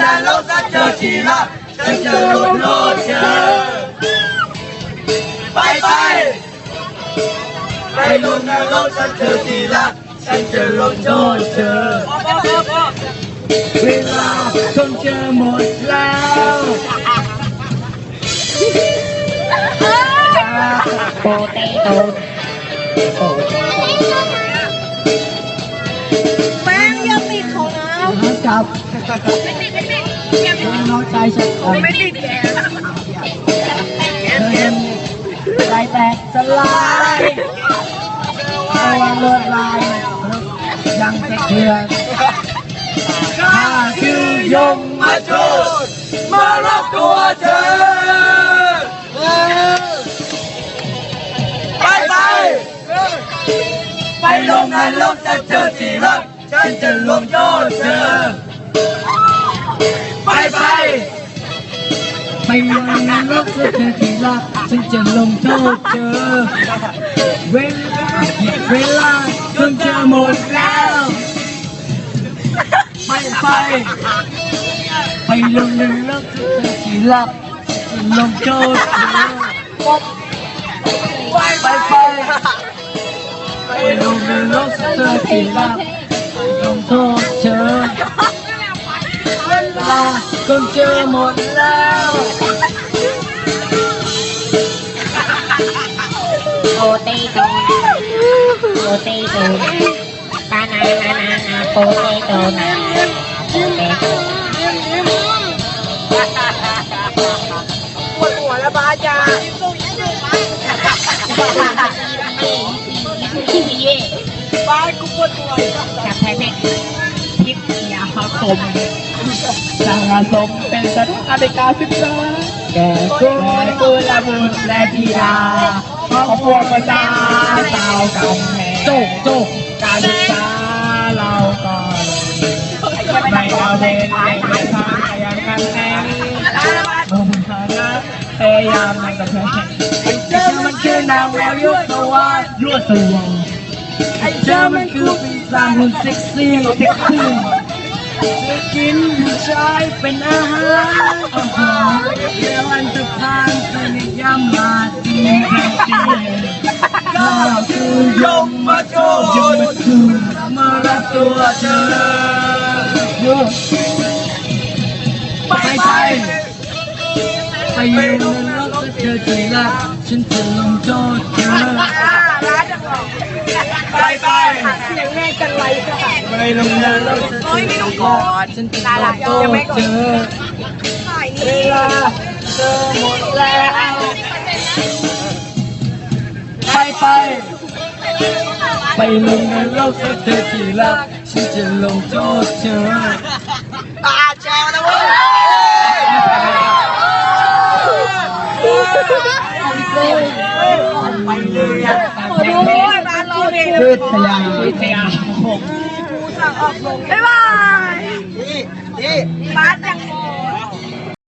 นรกถ้าเจอที่รักฉันจะลงโทษเธอไปไปไปลงนรก จับน้องชายฉันคงไม่ติดแกเห็นใจแตกสลายตัวลวดลายยังสะเทือนข้าคือยมมาจูดมารับตัวเธอไปไปไปลงนรกจะเจอที่รัก ฉันจะลงโทษเธอไปไปไปลงนรกจะเจอที่รักฉันจะลงโทษเธอเวลาเวลาจนจะหมดแล้าคงเจอหมดแล้ว โปเตโต้โปเตโต้บานานานานาโปเตโต้นาโปเตโต้ปวดหัวแล้วบ้าจ้าบ้ากูปวดหัวจากแพ้แม่ทิพยาคม สร้างสมเป็นสถานการศึกษาแก่คุณกุลบุตรและธิดาครอบครัวประชาชาวกำแพงโจกโจกการศึกษาเราก็ไม่เอาเด็กไม่ทางอย่างกันแน่ลงฐานะพยายามในกำแพงเจอมันคือนางแววยั่วสวรรค์ยั่วสวรรค์ไอ้เจอมันคือปีศาจหุ่นเซ็กซี่เซ็กซี่ จะกินผู้ชายเป็นอาหารอาหเดี๋ยวอันจะพานสนิทยามมาดีกันดีข้าคือยมมาโจยมมาคืนมารับตัวเธอไปไปไปอยู่ในโลกเธอที่รักฉันจะลงโทษเธอไปไป เสียงแม่กันไร ค่ะไปลงนรกโอ้ยไม่ต้องกอดฉันจะลงโทษเธอเวลาเธอหมดแล้วไปไปไปลงนรกสักเธอที่รักฉันจะลงโทษเธออาแจวนะเว้ยไปเลยอะโอ้ยบ้านเราเนี่ยพืชยาวิทยา หกบ๊ายบายบ้านยังโง่